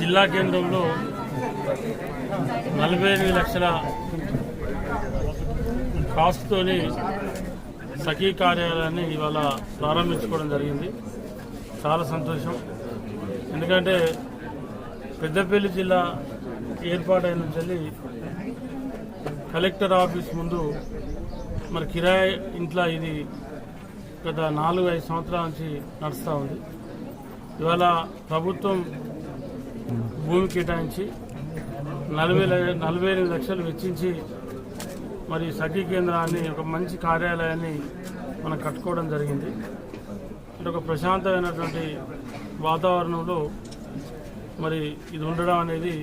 జిల్లా కేంద్రంలో నలభై ఎనిమిది లక్షల కాస్ట్తోని సఖీ కార్యాలయాన్ని ఇవాళ ప్రారంభించుకోవడం జరిగింది. చాలా సంతోషం. ఎందుకంటే పెద్దపల్లి జిల్లా ఏర్పాటైన నుంచి కలెక్టర్ ఆఫీస్ ముందు మరి కిరాయి ఇంట్లో ఇది గత నాలుగు ఐదు సంవత్సరాల నుంచి నడుస్తూ ఉంది. ఇవాళ ప్రభుత్వం భూమి కేటాయించి నలభై నలభై ఎనిమిది లక్షలు వెచ్చించి మరి సఖీ కేంద్రాన్ని ఒక మంచి కార్యాలయాన్ని మనం కట్టుకోవడం జరిగింది. అంటే ఒక ప్రశాంతమైనటువంటి వాతావరణంలో మరి ఇది ఉండడం అనేది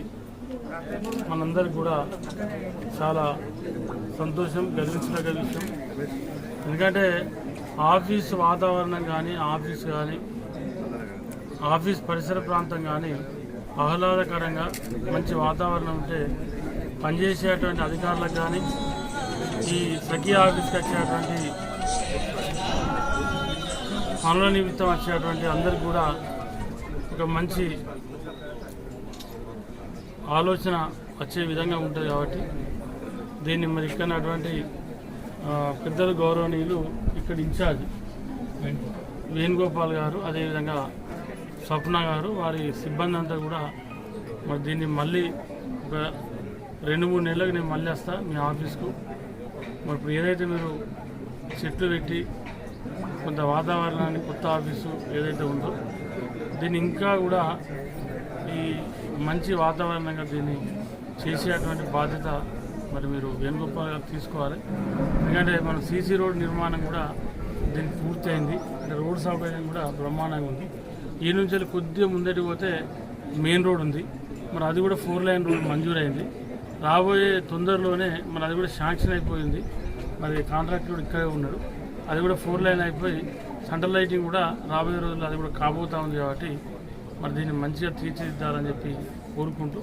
మనందరికి కూడా చాలా సంతోషం గర్వించదగ్గ విషయం. ఎందుకంటే ఆఫీస్ వాతావరణం కానీ ఆఫీస్ కానీ ఆఫీస్ పరిసర ప్రాంతం కానీ ఆహ్లాదకరంగా మంచి వాతావరణం ఉంటే పనిచేసేటువంటి అధికారులకు కానీ ఈ సఖీ ఆఫీస్కి వచ్చేటువంటి పనుల నిమిత్తం వచ్చేటువంటి అందరికి కూడా ఒక మంచి ఆలోచన వచ్చే విధంగా ఉంటుంది కాబట్టి దీన్ని మరి ఇక్కడ పెద్దలు గౌరవనీయులు ఇక్కడ ఇన్ఛార్జ్ వేణుగోపాల్ గారు అదేవిధంగా స్వప్న గారు వారి సిబ్బంది అంతా కూడా మరి దీన్ని మళ్ళీ ఒక రెండు మూడు నెలలకు నేను మళ్ళీ వస్తా మీ ఆఫీస్కు. మరి ఇప్పుడు ఏదైతే మీరు చెట్లు పెట్టి కొంత వాతావరణాన్ని కొత్త ఆఫీసు ఏదైతే ఉందో దీన్ని ఇంకా కూడా ఈ మంచి వాతావరణంగా దీన్ని చేసేటువంటి బాధ్యత మరి మీరు వేణుగోపాల్ గారు తీసుకోవాలి. ఎందుకంటే మన సీసీ రోడ్ నిర్మాణం కూడా దీనికి పూర్తయింది. అంటే రోడ్ సౌకర్యం కూడా బ్రహ్మాండంగా ఉంది. ఈ నుంచి వెళ్ళి కొద్దిగా ముందటి పోతే మెయిన్ రోడ్ ఉంది. మరి అది కూడా ఫోర్ లైన్ రోడ్ మంజూరైంది. రాబోయే తొందరలోనే మరి అది కూడా శాంక్షన్ అయిపోయింది. మరి కాంట్రాక్టర్ కూడా ఇక్కడే ఉన్నాడు. అది కూడా ఫోర్ లైన్ అయిపోయి సెంట్రల్ లైటింగ్ కూడా రాబోయే రోజుల్లో అది కూడా కాబోతా ఉంది కాబట్టి మరి దీన్ని మంచిగా తీర్చిదిద్దాలని చెప్పి కోరుకుంటూ